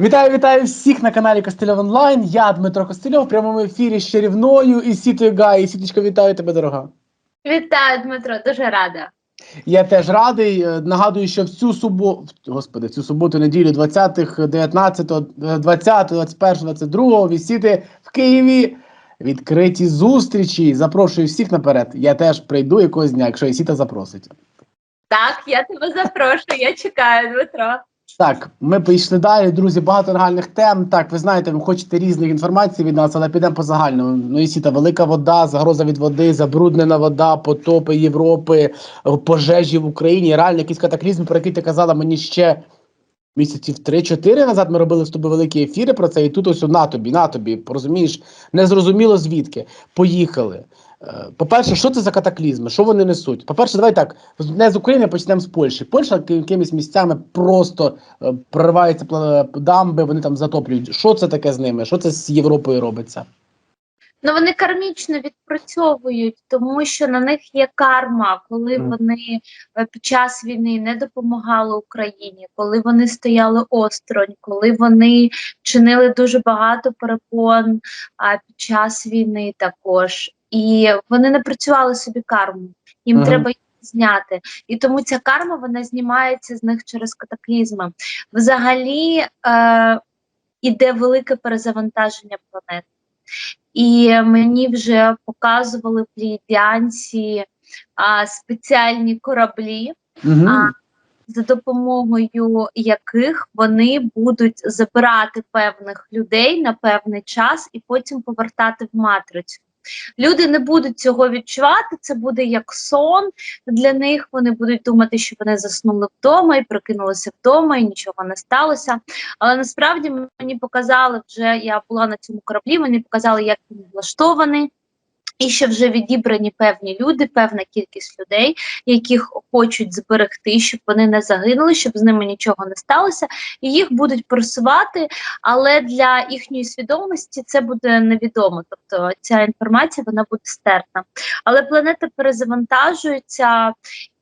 Вітаю, вітаю всіх на каналі Костельов Онлайн. Я Дмитро Костельов в прямому ефірі з чарівною і сітою Гай. Сіточка, вітаю тебе, дорога. Вітаю, Дмитро, дуже рада. Я теж радий. Е, Нагадую, що в цю суботу, господи, в цю суботу, неділю 20, 19, 20, 21, 22 вісіти в Києві. Відкриті зустрічі. Запрошую всіх наперед. Я теж прийду якогось дня, якщо Ісіта запросить. Так, я тебе запрошую, я чекаю, Дмитро. Так, ми пішли далі. Друзі, багато нагальних тем. Так, ви знаєте, ви хочете різних інформацій від нас, але підемо по загальному. Ну і сіта, велика вода, загроза від води, забруднена вода, потопи Європи, пожежі в Україні. Реально якийсь катаклізм, про який ти казала мені ще місяців 3-4 назад. Ми робили з тобою великі ефіри про це. І тут ось на тобі, на тобі, розумієш, незрозуміло звідки. Поїхали. Е, По-перше, що це за катаклізми? Що вони несуть? По-перше, давай так, не з України, почнемо з Польщі. Польща якимись місцями просто е, прориваються пла- дамби, вони там затоплюють. Що це таке з ними? Що це з Європою робиться? Ну вони кармічно відпрацьовують, тому що на них є карма, коли Мгм. вони е, під час війни не допомагали Україні, коли вони стояли осторонь, коли вони чинили дуже багато перепон а, під час війни також. І вони не працювали собі карму. Їм Мгм. треба зняти. І тому ця карма вона знімається з них через катаклізми. Взагалі е, іде велике перезавантаження планети. І мені вже показували плейдянці а, спеціальні кораблі, Угу. А, за допомогою яких вони будуть забирати певних людей на певний час і потім повертати в матрицю. Люди не будуть цього відчувати, це буде як сон для них. Вони будуть думати, що вони заснули вдома і прокинулися вдома, і нічого не сталося. Але насправді мені показали вже, я була на цьому кораблі, мені показали, як він влаштований. І що вже відібрані певні люди, певна кількість людей, яких хочуть зберегти, щоб вони не загинули, щоб з ними нічого не сталося, і їх будуть просувати, але для їхньої свідомості це буде невідомо. Тобто ця інформація вона буде стерта. Але планета перезавантажується,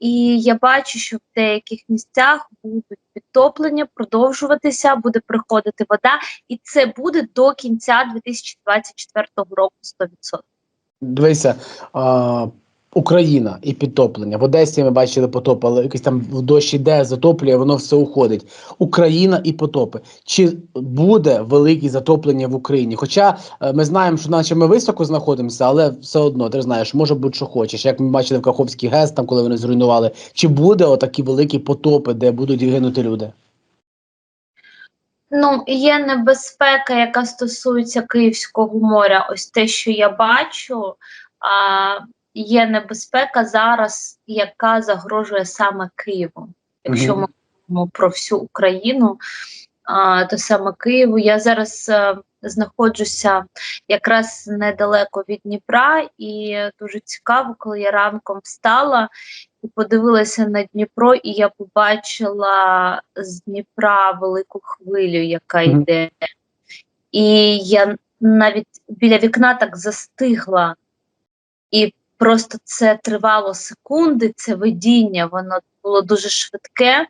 і я бачу, що в деяких місцях будуть підтоплення, продовжуватися, буде приходити вода, і це буде до кінця 2024 року 100%. Дивися, а, Україна і підтоплення. В Одесі ми бачили потоп, але якийсь там в дощ іде, затоплює, воно все уходить. Україна і потопи. Чи буде велике затоплення в Україні? Хоча е, ми знаємо, що наче ми високо знаходимося, але все одно ти знаєш, може бути, що хочеш. Як ми бачили в Каховський ГЕС, там коли вони зруйнували, чи буде отакі великі потопи, де будуть гинути люди? Ну, є небезпека, яка стосується Київського моря. Ось те, що я бачу, а, є небезпека зараз, яка загрожує саме Києву. Якщо ми говоримо про всю Україну, то саме Києву. Я зараз е, знаходжуся якраз недалеко від Дніпра, і дуже цікаво, коли я ранком встала і подивилася на Дніпро, і я побачила з Дніпра велику хвилю, яка йде. І я навіть біля вікна так застигла. І просто це тривало секунди, це видіння, воно було дуже швидке,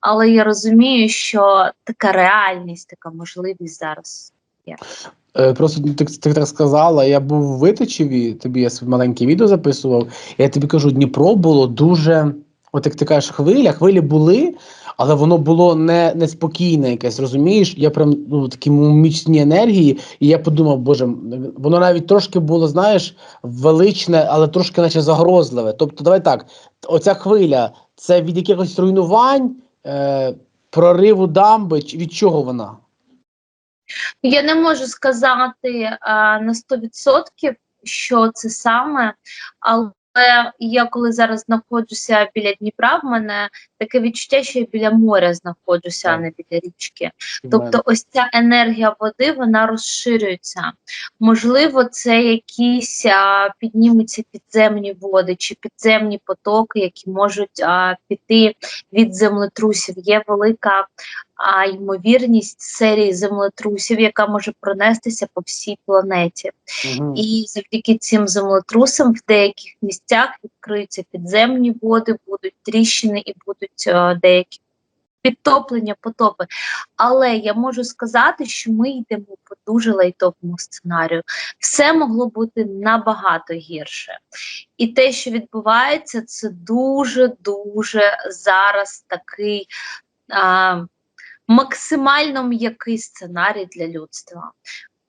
але я розумію, що така реальність, така можливість зараз. Е, Просто ти, ти так сказала, я був в Витичеві, тобі я своє маленьке відео записував. Я тобі кажу, Дніпро було дуже, от як ти кажеш, хвиля, хвилі були, але воно було не неспокійне якесь, розумієш? Я прям ну, такі мічні енергії, і я подумав, боже, воно навіть трошки було, знаєш, величне, але трошки наче загрозливе. Тобто, давай так, оця хвиля це від якихось руйнувань, е, прориву дамби, чи від чого вона? Я не можу сказати а, на 100%, що це саме, але я коли зараз знаходжуся біля Дніпра, в мене таке відчуття, що я біля моря знаходжуся, а не біля річки. Тобто, ось ця енергія води вона розширюється. Можливо, це якісь а, піднімуться підземні води чи підземні потоки, які можуть а, піти від землетрусів. Є велика а, ймовірність серії землетрусів, яка може пронестися по всій планеті. Мгм. І завдяки цим землетрусам в деяких місцях відкриються підземні води, будуть тріщини і будуть е, деякі підтоплення, потопи. Але я можу сказати, що ми йдемо по дуже лайтовому сценарію. Все могло бути набагато гірше. І те, що відбувається, це дуже дуже зараз такий. А, Максимально м'який сценарій для людства.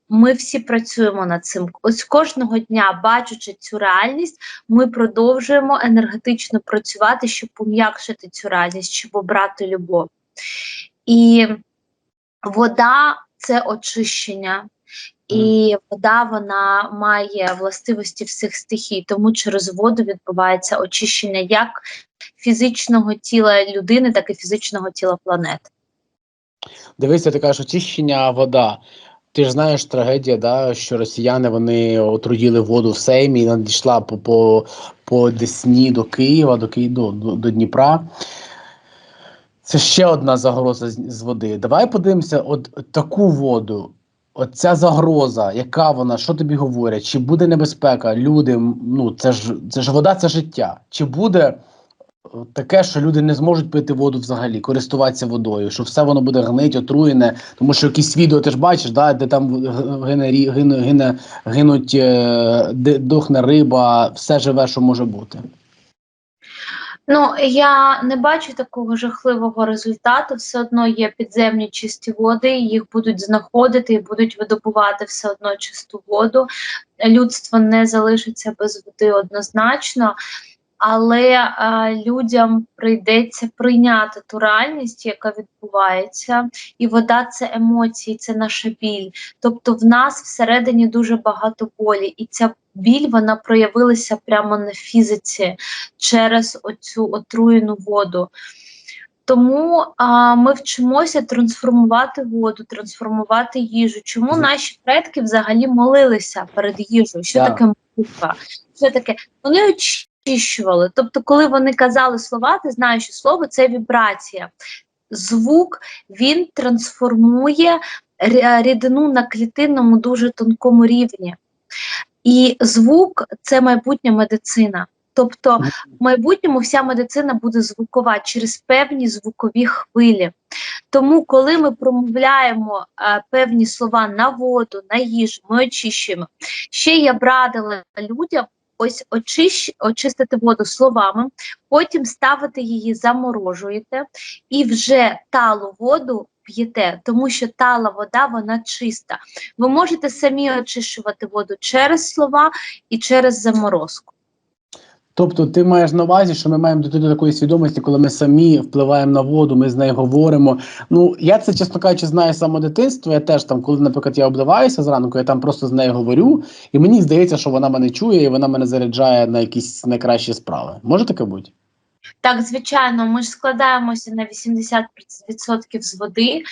Ми всі працюємо над цим. Ось кожного дня, бачачи цю реальність, ми продовжуємо енергетично працювати, щоб пом'якшити цю реальність, щоб обрати любов. І вода це очищення. І вода вона має властивості всіх стихій, тому через воду відбувається очищення як фізичного тіла людини, так і фізичного тіла планети. Дивися, ти кажеш, очищення вода. Ти ж знаєш трагедія, да, що росіяни вони отруїли воду в Сеймі і надійшла по, по, по Десні до Києва, до, Ки... до, до, Дніпра. Це ще одна загроза з, з води. Давай подивимося, от таку воду, от ця загроза, яка вона, що тобі говорять? Чи буде небезпека? Люди, ну це ж це ж вода, це життя. Чи буде таке, що люди не зможуть пити воду взагалі, користуватися водою, що все воно буде гнить, отруєне, тому що якісь відео ти ж бачиш, да, де там гине, гине, гине, гинуть, е, де дохне риба, все живе, що може бути. Ну я не бачу такого жахливого результату. Все одно є підземні чисті води, їх будуть знаходити і будуть видобувати все одно чисту воду. Людство не залишиться без води однозначно. Але людям прийдеться прийняти ту реальність, яка відбувається, і вода це емоції, це наша біль. Тобто в нас всередині дуже багато болі, і ця біль вона проявилася прямо на фізиці через оцю отруєну воду. Тому а, ми вчимося трансформувати воду, трансформувати їжу. Чому наші предки взагалі молилися перед їжею? Що Да. таке молитва? Що таке? Вони очищували. Тобто, коли вони казали слова, ти знаєш, що слово це вібрація. Звук він трансформує рідину на клітинному дуже тонкому рівні. І звук це майбутня медицина. Тобто в майбутньому вся медицина буде звукова через певні звукові хвилі. Тому, коли ми промовляємо е, певні слова на воду, на їжу, ми очищуємо. Ще я б радила людям ось очищ, очистити воду словами, потім ставити її, заморожуєте і вже талу воду п'єте, тому що тала вода вона чиста. Ви можете самі очищувати воду через слова і через заморозку. Тобто, ти маєш на увазі, що ми маємо дійти до такої свідомості, коли ми самі впливаємо на воду, ми з нею говоримо. Ну я це, чесно кажучи, знаю з самого дитинства. Я теж там, коли, наприклад, я обливаюся зранку, я там просто з нею говорю, і мені здається, що вона мене чує і вона мене заряджає на якісь найкращі справи. Може таке бути? Так, звичайно, ми ж складаємося на 80% з води,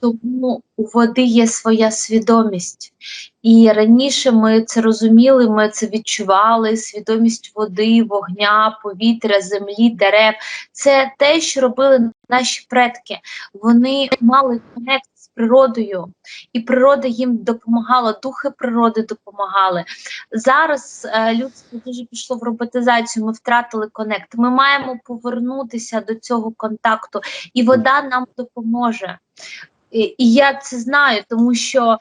тому у води є своя свідомість. І раніше ми це розуміли, ми це відчували. Свідомість води, вогня, повітря, землі, дерев. Це те, що робили наші предки. Вони мали конект з природою, і природа їм допомагала, духи природи допомагали. Зараз е, людство дуже пішло в роботизацію. Ми втратили конект. Ми маємо повернутися до цього контакту, і вода нам допоможе. І, я це знаю, тому що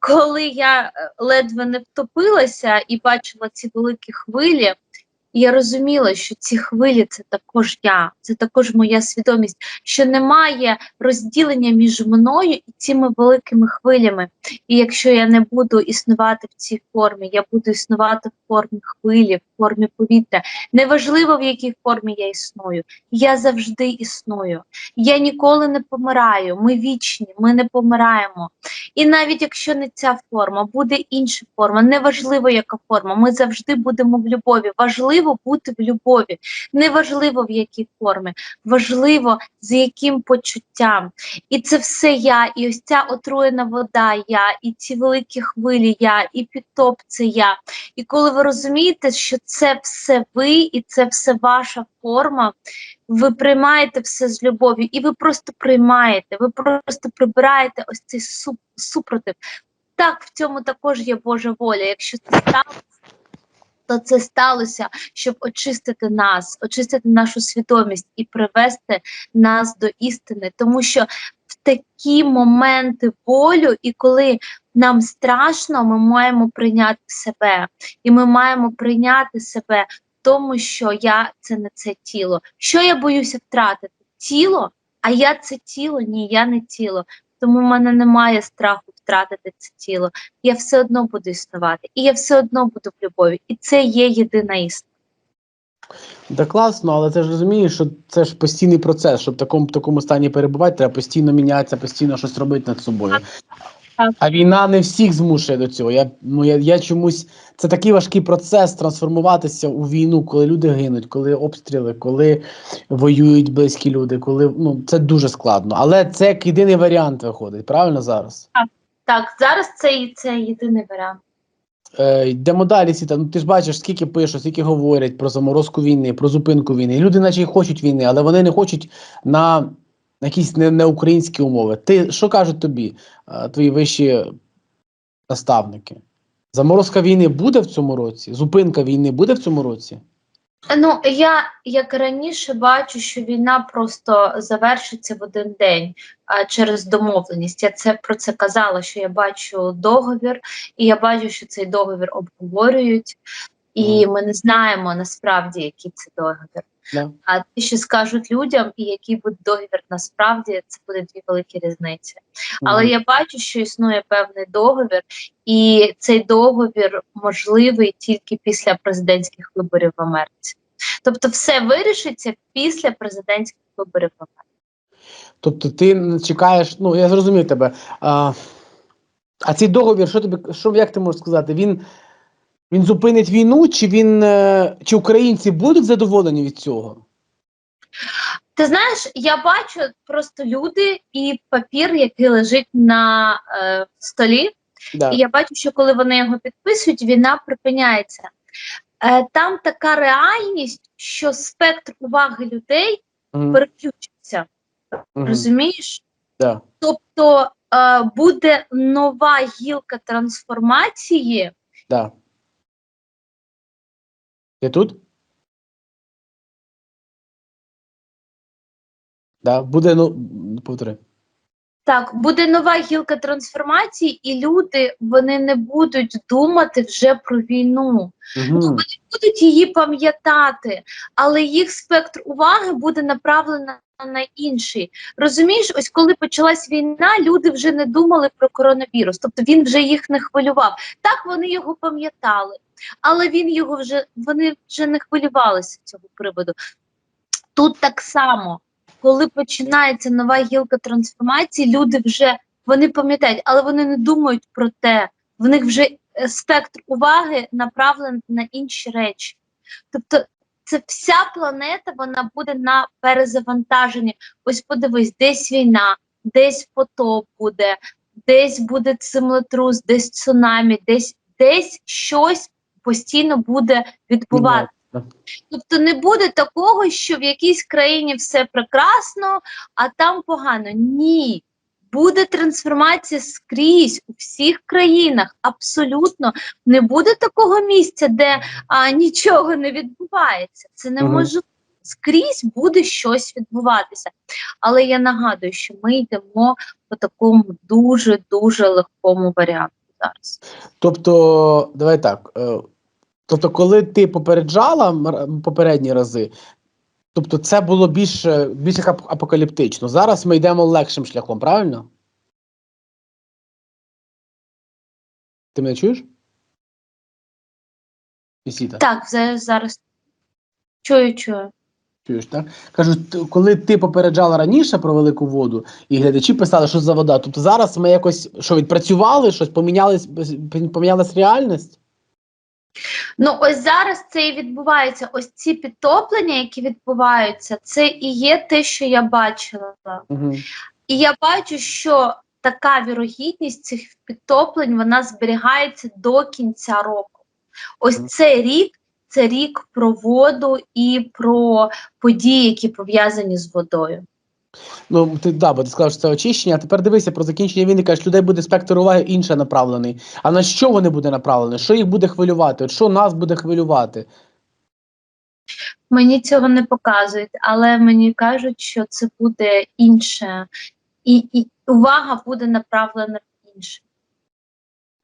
коли я е, ледве не втопилася і бачила ці великі хвилі, я розуміла, що ці хвилі це також я, це також моя свідомість, що немає розділення між мною і цими великими хвилями. І якщо я не буду існувати в цій формі, я буду існувати в формі хвилі, в формі повітря. Неважливо, в якій формі я існую, я завжди існую. Я ніколи не помираю. Ми вічні, ми не помираємо. І навіть якщо не ця форма, буде інша форма, неважливо, яка форма, ми завжди будемо в любові. Важливо бути в любові, неважливо в якій формі, важливо з яким почуттям. І це все я, і ось ця отруєна вода, я, і ці великі хвилі, я, і підтоп це я. І коли ви розумієте, що це все ви, і це все ваша форма, ви приймаєте все з любов'ю, і ви просто приймаєте, ви просто прибираєте ось цей суп, супротив. Так, в цьому також є Божа воля. Якщо це сталося, то це сталося, щоб очистити нас, очистити нашу свідомість і привести нас до істини, тому що в такі моменти болю, і коли нам страшно, ми маємо прийняти себе, і ми маємо прийняти себе, в тому що я це не це тіло. Що я боюся втратити? Тіло, а я це тіло, ні, я не тіло. Тому в мене немає страху втратити це тіло. Я все одно буду існувати, і я все одно буду в любові. І це є єдина істина. Да класно, але ти ж розумієш, що це ж постійний процес, щоб в такому, в такому стані перебувати, треба постійно мінятися, постійно щось робити над собою. А війна не всіх змушує до цього. Я, ну, я, я чомусь це такий важкий процес трансформуватися у війну, коли люди гинуть, коли обстріли, коли воюють близькі люди, коли ну це дуже складно. Але це як єдиний варіант виходить, правильно зараз? Так, зараз це, це єдиний варіант. Е, йдемо далі, Сіта. Ну ти ж бачиш, скільки пишуть, скільки говорять про заморозку війни, про зупинку війни. Люди, наче й хочуть війни, але вони не хочуть на, на якісь не, не українські умови. Ти що кажуть тобі, е, твої вищі наставники? Заморозка війни буде в цьому році? Зупинка війни буде в цьому році? Ну я як раніше бачу, що війна просто завершиться в один день а, через домовленість. Я це про це казала. Що я бачу договір, і я бачу, що цей договір обговорюють, і ми не знаємо насправді, який це договір. Да. А те, що скажуть людям, і який буде договір насправді, це буде дві великі різниці. Але я бачу, що існує певний договір, і цей договір можливий тільки після президентських виборів в Америці. Тобто, все вирішиться після президентських виборів в Америці. Тобто ти чекаєш, ну я зрозумів тебе. А, а цей договір, що тобі, що як ти можеш сказати? Він, він зупинить війну, чи він е, чи українці будуть задоволені від цього? Ти знаєш, я бачу просто люди і папір, який лежить на е, столі. Да. І я бачу, що коли вони його підписують, війна припиняється. Е, там така реальність, що спектр уваги людей Мгм. переключиться. Мгм. Розумієш? Да. Тобто е, буде нова гілка трансформації. Да. Ти тут? Да. Буде, ну, повтори. Так, буде нова гілка трансформації, і люди вони не будуть думати вже про війну. Угу. будуть її пам'ятати, але їх спектр уваги буде направлено на інший. Розумієш, ось коли почалась війна, люди вже не думали про коронавірус, тобто він вже їх не хвилював. Так вони його пам'ятали, але він його вже вони вже не хвилювалися цього приводу. Тут так само, коли починається нова гілка трансформації, люди вже вони пам'ятають, але вони не думають про те. В них вже е, спектр уваги направлений на інші речі. Тобто, це вся планета вона буде на перезавантаженні. Ось подивись, десь війна, десь потоп буде, десь буде землетрус, десь цунамі, десь десь щось постійно буде відбуватися. Тобто не буде такого, що в якійсь країні все прекрасно, а там погано. Ні. Буде трансформація скрізь у всіх країнах. Абсолютно не буде такого місця, де а, нічого не відбувається. Це неможливо. Скрізь буде щось відбуватися. Але я нагадую, що ми йдемо по такому дуже дуже легкому варіанту зараз. Тобто, давай так. Тобто, коли ти попереджала попередні рази, тобто це було більш, більш апокаліптично. Зараз ми йдемо легшим шляхом, правильно? Ти мене чуєш? Ісіта, Так, зараз чую, чую. чуєш, так? Кажу, коли ти попереджала раніше про велику воду, і глядачі писали, що за вода, тобто зараз ми якось що відпрацювали, щось помінялись, помінялась реальність? Ну, ось зараз це і відбувається. Ось ці підтоплення, які відбуваються, це і є те, що я бачила. Угу. І я бачу, що така вірогідність цих підтоплень вона зберігається до кінця року. Ось Мгм. цей рік це рік про воду і про події, які пов'язані з водою. Ну, ти да, бо ти сказав, що це очищення. А тепер дивися про закінчення війни. Кажеш, людей буде спектр уваги інше направлений. А на що вони буде направлені? Що їх буде хвилювати? От що нас буде хвилювати? Мені цього не показують, але мені кажуть, що це буде інше, і, і увага буде направлена в інше.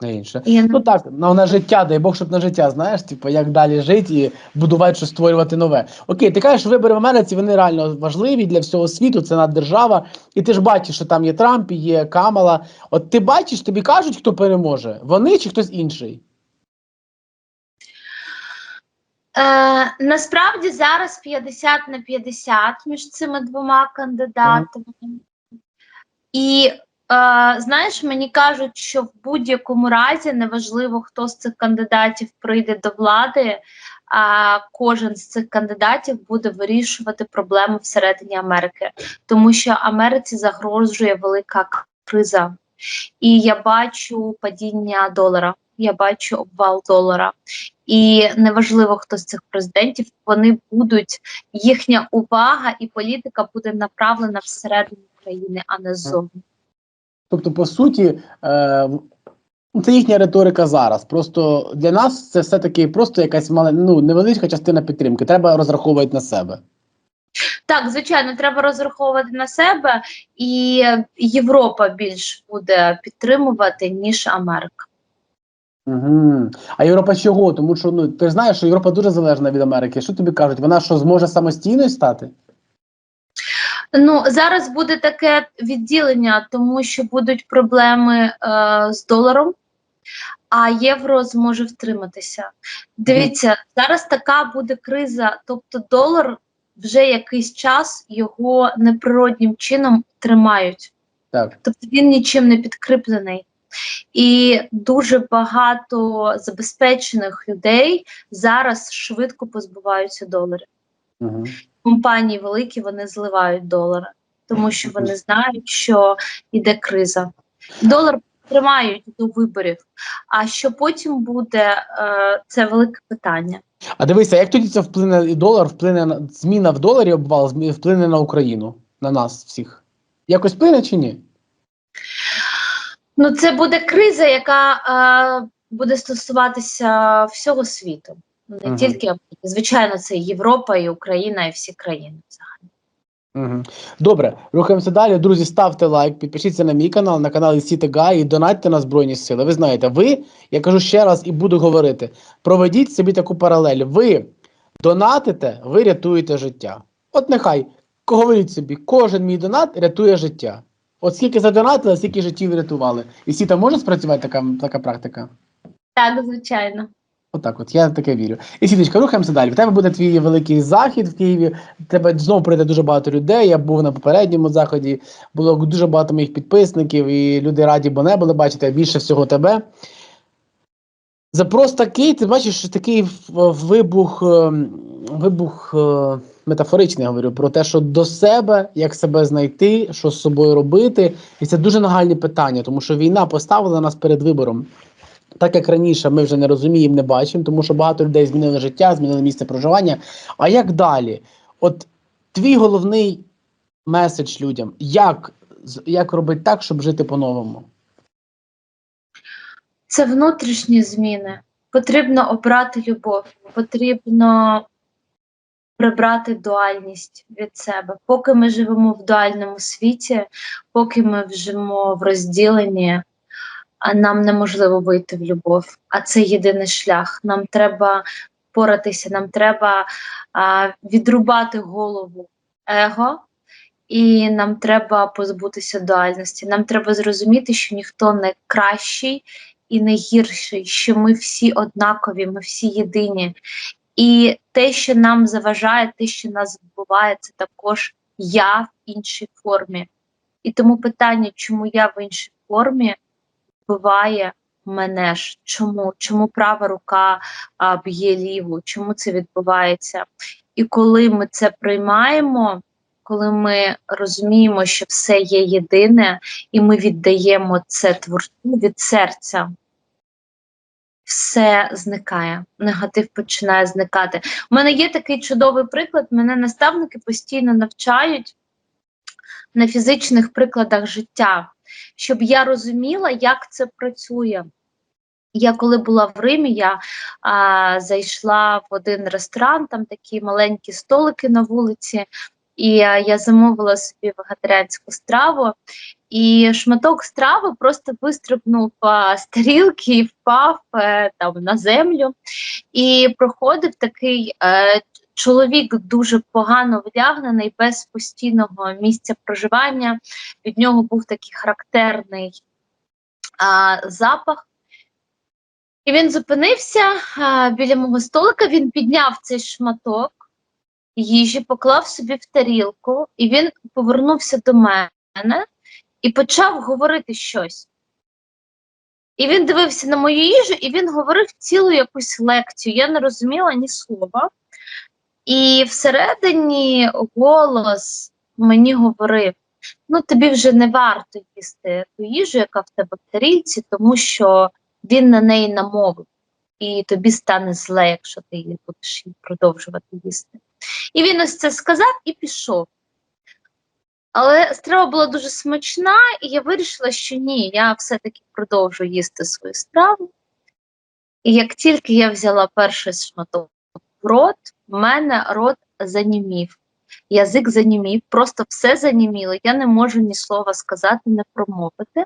На інше. Я Ну так, на, на життя, дай Бог, щоб на життя, знаєш, типу, як далі жити і будувати щось створювати нове. Окей, ти кажеш, вибори в Америці вони реально важливі для всього світу, це наддержава. І ти ж бачиш, що там є Трамп, і є Камала. От ти бачиш, тобі кажуть, хто переможе? Вони чи хтось інший? Е, насправді зараз 50 на 50 між цими двома кандидатами. І е, знаєш, мені кажуть, що в будь-якому разі неважливо, хто з цих кандидатів прийде до влади, а кожен з цих кандидатів буде вирішувати проблеми всередині Америки, тому що Америці загрожує велика криза. І я бачу падіння долара, я бачу обвал долара. І неважливо, хто з цих президентів, вони будуть, їхня увага і політика буде направлена всередину країни, а не ззовні. Тобто, по суті, е, це їхня риторика зараз. Просто для нас це все-таки просто якась мала, ну, невеличка частина підтримки. Треба розраховувати на себе. Так, звичайно, треба розраховувати на себе, і Європа більш буде підтримувати, ніж Америка. Угу. А Європа чого? Тому що ну ти ж знаєш, що Європа дуже залежна від Америки. Що тобі кажуть? Вона що зможе самостійною стати? Ну зараз буде таке відділення, тому що будуть проблеми е, з доларом, а євро зможе втриматися. Дивіться, зараз така буде криза, тобто долар вже якийсь час його неприроднім чином тримають. Так. Тобто він нічим не підкріплений. І дуже багато забезпечених людей зараз швидко позбуваються доларів. Угу. Компанії великі вони зливають долари, тому що вони знають, що йде криза. Долар тримають до виборів. А що потім буде, е, це велике питання. А дивися, як тоді це вплине і долар, вплине на зміна в доларі обвал, вплине на Україну, на нас всіх. Якось вплине чи ні? Ну, це буде криза, яка е, буде стосуватися всього світу, не Мгм. тільки Звичайно, це Європа, і Україна, і всі країни. взагалі. Угу. Добре, рухаємося далі. Друзі, ставте лайк, підпишіться на мій канал, на канал Сітега і донатьте на Збройні Сили. Ви знаєте, ви, я кажу ще раз і буду говорити: проведіть собі таку паралель. Ви донатите, ви рятуєте життя. От нехай, говоріть собі, кожен мій донат рятує життя. От скільки задонатили, стільки життів врятували. І Сіта може спрацювати така, така практика? Так, звичайно. Отак, от я таке вірю. І сіточка, рухаємося далі. В тебе буде твій великий захід в Києві. Тебе знову прийде дуже багато людей. Я був на попередньому заході. Було дуже багато моїх підписників, і люди раді, бо не були бачити, а більше всього тебе. Запрос такий, ти бачиш, що такий вибух, ем, вибух е, метафоричний, говорю, про те, що до себе, як себе знайти, що з собою робити. І це дуже нагальні питання, тому що війна поставила нас перед вибором. Так як раніше ми вже не розуміємо, не бачимо, тому що багато людей змінили життя, змінили місце проживання. А як далі? От твій головний меседж людям, як, як робити так, щоб жити по-новому? Це внутрішні зміни. Потрібно обрати любов, потрібно прибрати дуальність від себе. Поки ми живемо в дуальному світі, поки ми живемо в розділенні, нам неможливо вийти в любов. А це єдиний шлях. Нам треба поратися, нам треба а, відрубати голову его. І нам треба позбутися дуальності. Нам треба зрозуміти, що ніхто не кращий і не гірший, що ми всі однакові, ми всі єдині. І те, що нам заважає, те, що нас вбиває, це також я в іншій формі. І тому питання, чому я в іншій формі, вбиває мене ж. Чому? Чому права рука а, б'є ліву? Чому це відбувається? І коли ми це приймаємо, коли ми розуміємо, що все є єдине, і ми віддаємо це творцю від серця, все зникає, негатив починає зникати. У мене є такий чудовий приклад. Мене наставники постійно навчають на фізичних прикладах життя, щоб я розуміла, як це працює. Я коли була в Римі, я а, зайшла в один ресторан, там такі маленькі столики на вулиці, і а, я замовила собі вегетаріанську страву, і шматок страви просто вистрибнув а, з тарілки і впав е, там на землю. І проходив такий е, чоловік дуже погано вдягнений, без постійного місця проживання. Від нього був такий характерний а, запах. І він зупинився а, біля мого столика, він підняв цей шматок їжі, поклав собі в тарілку, і він повернувся до мене і почав говорити щось. І він дивився на мою їжу, і він говорив цілу якусь лекцію. Я не розуміла ні слова. І всередині голос мені говорив: ну, тобі вже не варто їсти ту їжу, яка в тебе в тарілці, тому що він на неї намовив, і тобі стане зле, якщо ти її будеш продовжувати їсти. І він ось це сказав і пішов. Але страва була дуже смачна, і я вирішила, що ні, я все-таки продовжу їсти свою страву. І як тільки я взяла перший шматок в рот, в мене рот занімів. Язик занімів, просто все заніміло. Я не можу ні слова сказати, не промовити.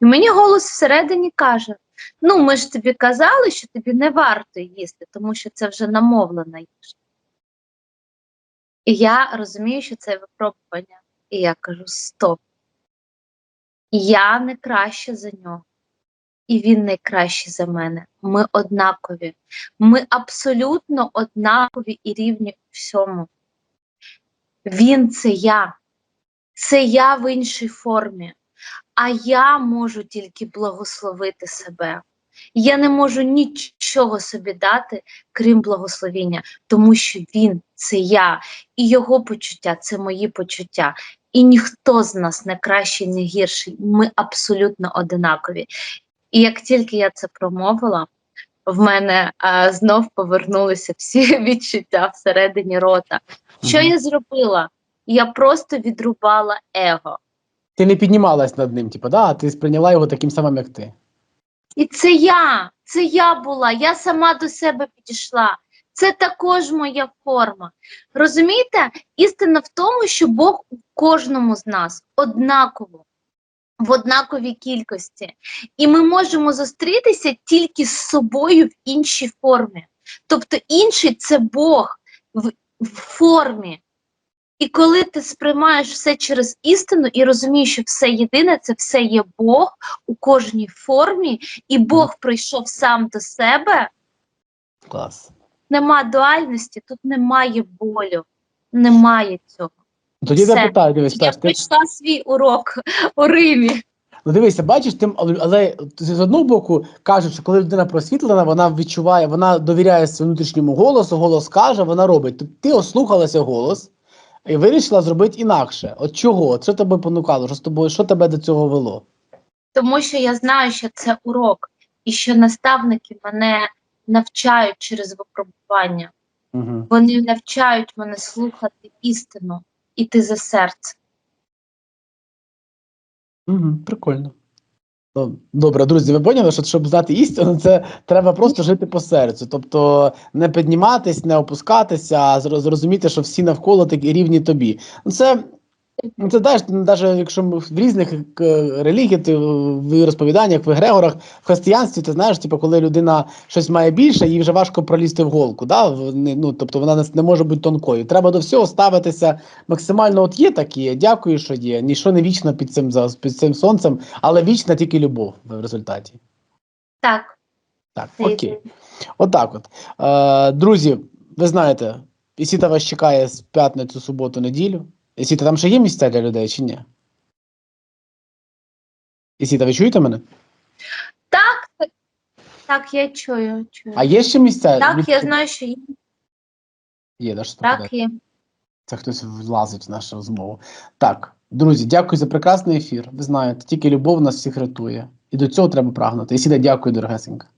І мені голос всередині каже: ну, ми ж тобі казали, що тобі не варто їсти, тому що це вже намовлена їжа. І я розумію, що це випробування. І я кажу: стоп. Я не краще за нього. І він найкращий за мене. Ми однакові. Ми абсолютно однакові і рівні у всьому. Він це я. Це я в іншій формі. А я можу тільки благословити себе. Я не можу нічого собі дати, крім благословіння, тому що він це я, і його почуття це мої почуття. І ніхто з нас не кращий, не гірший. Ми абсолютно одинакові. І як тільки я це промовила, в мене а, знов повернулися всі відчуття всередині рота. Що я зробила? Я просто відрубала его. Ти не піднімалась над ним, типу, да? а ти сприйняла його таким самим, як ти. І це я, це я була, я сама до себе підійшла. Це також моя форма. Розумієте, істина в тому, що Бог у кожному з нас однаково, в однаковій кількості. І ми можемо зустрітися тільки з собою в іншій формі. Тобто інший це Бог в, в формі. І коли ти сприймаєш все через істину і розумієш, що все єдине, це все є Бог у кожній формі, і Бог прийшов сам до себе, Клас. нема дуальності, тут немає болю, немає цього. Тоді я Все. питаю, дивись, Я Таш, ти, пройшла свій урок у Римі. ну дивися, бачиш, ти, але, але з одного боку кажуть, що коли людина просвітлена, вона відчуває, вона довіряє своєму внутрішньому голосу, голос каже, вона робить. Тобто ти ослухалася голос і вирішила зробити інакше. От чого? От Що тебе понукало? Що з тобою, що тебе до цього вело? Тому що я знаю, що це урок, і що наставники мене навчають через випробування. Угу. Вони навчають мене слухати істину, іти за серце. Угу, прикольно. Ну, Добре, друзі, ви поняли, що щоб знати істину, це треба просто жити по серцю. Тобто не підніматись, не опускатися, а зрозуміти, що всі навколо такі рівні тобі. Ну, Це, ну, це знаєш, навіть якщо ми в різних е, релігіях, в розповіданнях, в егрегорах, в християнстві, ти знаєш, типу, коли людина щось має більше, їй вже важко пролізти в голку. Да? Ну, тобто вона не, може бути тонкою. Треба до всього ставитися максимально от є так є, дякую, що є. Ніщо не вічно під цим, під цим сонцем, але вічна тільки любов в результаті. Так, Так, окей. Отак от. Е, друзі, ви знаєте, Ісіта вас чекає з п'ятницю, суботу, неділю. Ісіта, там ще є місця для людей чи ні? Ісіта, ви чуєте мене? Так, так, я чую. чую. А є ще місця? так, я знаю, що є. Є, да, що Так, є. Це хтось влазить в нашу розмову. Так, друзі, дякую за прекрасний ефір. Ви знаєте, тільки любов нас всіх рятує. І до цього треба прагнути. Ісіта, дякую, дорогесенька.